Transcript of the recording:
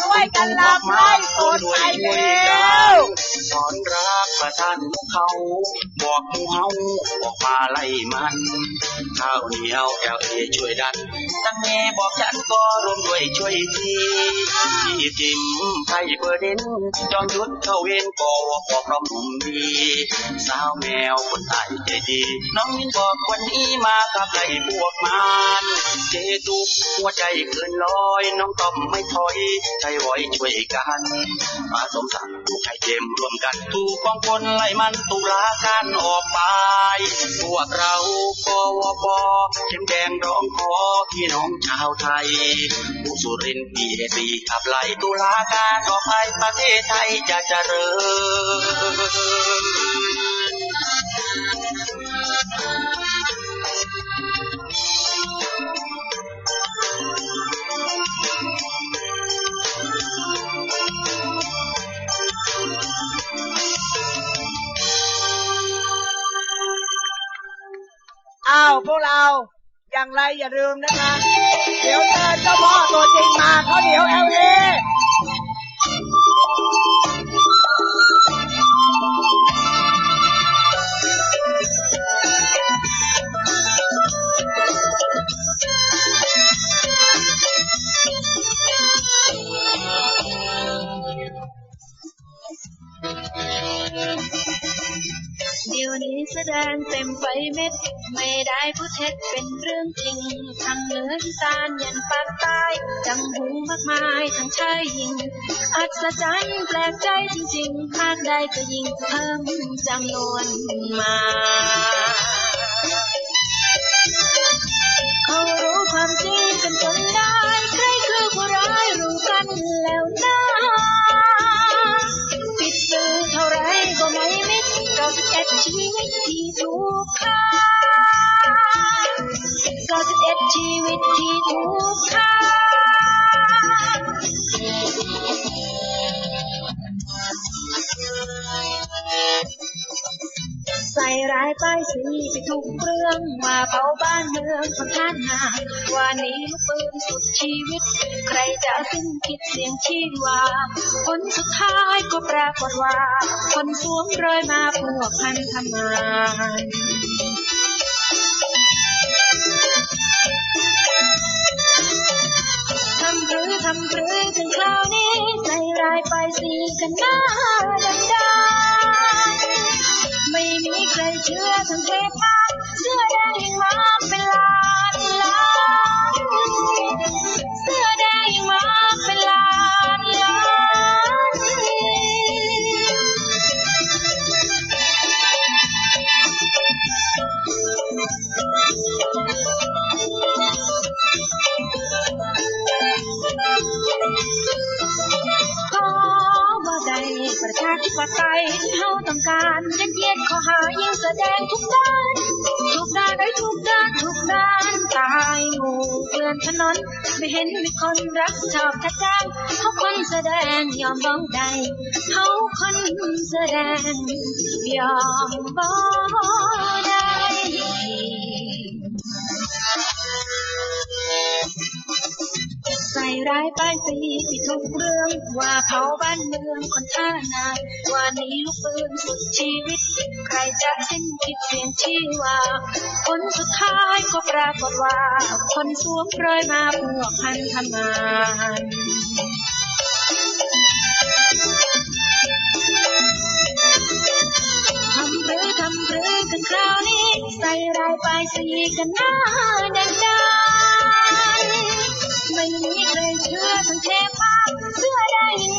ช่วยกันลำไล่โสดไปเร็ว สอนรา ประทานเขาบอกหมูเฮาออกมาไล่มันข้าวเหนียวแอลเอช่วยดันตั้งแม่บอกฉันก็ร่วมด้วยช่วยทีพี่จิมไทยเบอร์เด่นจอมยุทธเข้าเวนก็บอกพร้อมหนุ่มดีสาวแมวคนไทยใจดี น้องมินบอกวันนี้มากับไล่พวกมันเจตุกหัวใจเกินร้อยน้องต้อมไม่ถอยใจไว้ช่วยกัน มาสมศักดิ์ถูกใจเจมรวมกันถูกกองคนไล่มันตุลาการออกไป พวกเราปวปเข้มแดงร้องขอพี่น้องชาวไทย ผู้สุรินทร์ปีเอสีขับไล่ตุลาการออกไปประเทศไทยจะเจริญ พวกเรา อย่างไรอย่าลืมนะคะ เดี๋ยวเชิญเจ้าพ่อตัวจริงมา ยวนี้แสดงเต็มไปเม็ด ไม่ได้พูดเท็จเป็นเรื่องจริง ทางเหนืออีสานยันปากใต้จังหูมากมายทั้งชายหญิง อัศจรรย์แปลกใจจริงๆหากได้ก็ยิ่งเพิ่มจำนวนมาเขา จะเร้ายป้ายสีไปทุกเรื่องมาเผาบ้านเมืองของท่านนาว่านี้ลูกปืนสุดชีวิต ใครจะสิ้นคิดเสียงชีวาผลสุดท้ายก็ปรากฏว่า คนสวมรอยมาพวกพันธมานทำหรือทำหรือถึงคราวนี้ใส่ร้ายป้ายสีกันหน้าดันดา ไม่มีใครเชื่อ ประชาธิปไตยที่เฮาต้องการจะเยียดข้อหายิ่งแสดงทุกด้านทุกด้านได้ทุกด้านทุกด้านตายหมู่เกลื่อนถนนไม่เห็นมีคนรักชอบกระจ้างเขาคนแสดงยอมบ้องใดเขาคนแสดงยอมบ้อง ใดใส่ร้ายป้ายสีผิดทุกเรื่อง ว่าเผาบ้านเมืองคนท่านาว่านี้ลูกปืนสุดชีวิต ใครจะสิ้นคิดเสียงชีว่าผลสุดท้ายก็ปรากฏว่า คนสวมรอยมาพวกพันธมาน gì nó đành đai mình như người chưa từng thèm mong chưa đây nhưng